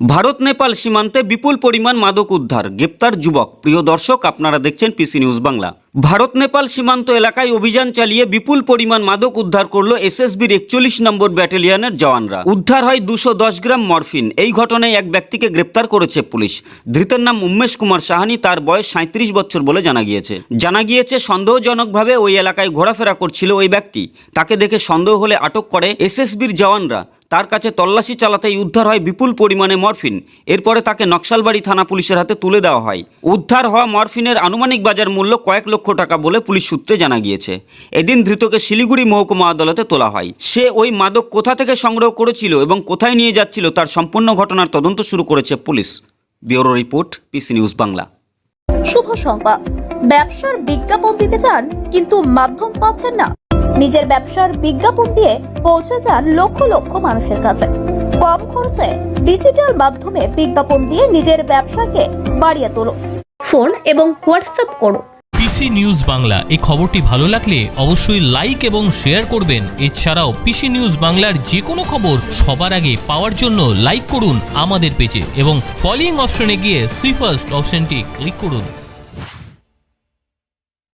ভারত, নেপাল সীমান্তে বিপুল পরিমাণ মাদক উদ্ধার। গ্রেপ্তার যুবক। প্রিয় দর্শক, আপনারা দেখছেন পিসি নিউজ বাংলা। ভারত, নেপাল সীমান্ত এলাকায় অভিযান চালিয়ে বিপুল পরিমাণ মাদক উদ্ধার করল এসএসবির একচল্লিশ নম্বর ব্যাটালিয়নের জওয়ানরা। উদ্ধার হয় দুশো দশ গ্রাম মরফিন। এই ঘটনায় এক ব্যক্তিকে গ্রেপ্তার করেছে পুলিশ। ধৃতের নাম উমেশ কুমার সাহানি, তার বয়স সাঁত্রিশ বছর বলে জানা গিয়েছে। জানা গিয়েছে, সন্দেহজনকভাবে ওই এলাকায় ঘোরাফেরা করছিল ওই ব্যক্তি। তাকে দেখে সন্দেহ হলে আটক করে এসএসবির জওয়ানরা। তার কাছে তল্লাশি চালাতেই উদ্ধার হয় বিপুল পরিমাণে মরফিন। এরপরে তাকে নকশালবাড়ি থানা পুলিশের হাতে তুলে দেওয়া হয়। উদ্ধার হওয়া মরফিনের আনুমানিক বাজার মূল্য কয়েক লক্ষ টাকা বলে পুলিশ সূত্রে জানা গিয়েছে। এদিন ধৃতকে শিলিগুড়ি মহকুমা আদালতে তোলা হয়। সে ওই মাদক কোথা থেকে সংগ্রহ করেছিল এবং কোথায় নিয়ে যাচ্ছিল তার সম্পূর্ণ ঘটনার তদন্ত শুরু করেছে police. Bureau report, PC news Bangla. শুভ সংবাদ। ব্যবসার বিজ্ঞাপন দিতে চান, কিন্তু মাধ্যম পাচ্ছেন না। নিজের ব্যবসার বিজ্ঞাপন দিয়ে পৌঁছে যান লক্ষ লক্ষ মানুষের কাছে। কম খরচে ডিজিটাল মাধ্যমে বিজ্ঞাপন দিয়ে নিজের ব্যবসাকে বাড়িয়ে তোলো। ফোন এবং হোয়াটসঅ্যাপ করো। পিসি নিউজ বাংলা এই খবরটি ভালো লাগলে অবশ্যই লাইক এবং শেয়ার করবেন। এছাড়াও পিসি নিউজ বাংলার যে কোনো খবর সবার আগে পাওয়ার জন্য লাইক করুন আমাদের পেজে এবং ফলোইং অপশনে গিয়ে সুইফার্স্ট অপশনটি ক্লিক করুন।